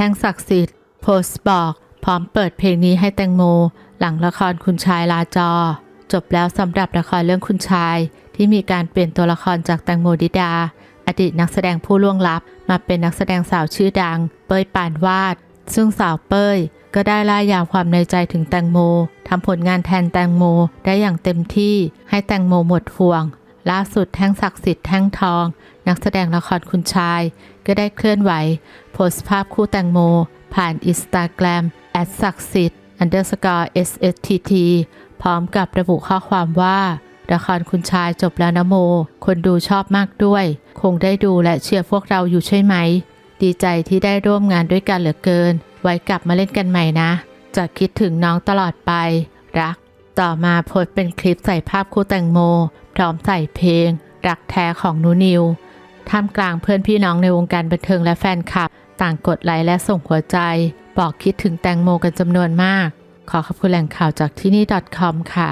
แท่งศักดิ์สิทธิ์โพสบอกพร้อมเปิดเพลงนี้ให้แตงโม หลังละครคุณชายลาจอ จบแล้วสำหรับละครเรื่องคุณชาย ที่มีการเปลี่ยนตัวละครจากแตงโมดิดา อดีตนักแสดงผู้ล่วงลับ มาเป็นนักแสดงสาวชื่อดัง เป้ยปานวาด ซึ่งสาวเป้ย ก็ได้ล่ายาวความในใจถึงแตงโมทำผลงานแทนแตงโมได้อย่างเต็มที่ให้แตงโมหมดห่วง ล่าสุดแท่งศักดิ์สิทธิ์แท่งทอง นักแสดงละครคุณชาย ก็ได้เคลื่อนไหว โพสต์ภาพคู่แตงโม ผ่านอินสตาแกรมแอดศักดิ์สิทธิ์ underscore sst พร้อมกับระบุข้อความว่าละครคุณชายจบแล้วนะโม คนดูชอบมากด้วย คงได้ดูและเชียร์พวกเราอยู่ใช่ไหม ดีใจที่ได้ร่วมงานด้วยกันเหลือเกิน ไว้กลับมาเล่นกันใหม่นะ จะคิดถึงน้องตลอดไป รัก ต่อมาโพสเป็นคลิปใส่ภาพคู่แตงโม ร้อมใส่เพลง รักแท้ของนูนิว ท่ามกลางเพื่อนพี่น้องในวงการบันเทิงและแฟนคลับ ต่างกดไลค์และส่งหัวใจ บอกคิดถึงแตงโมกันจำนวนมาก ขอขอบคุณแหล่งข่าวจากที่นี่ .com ค่ะ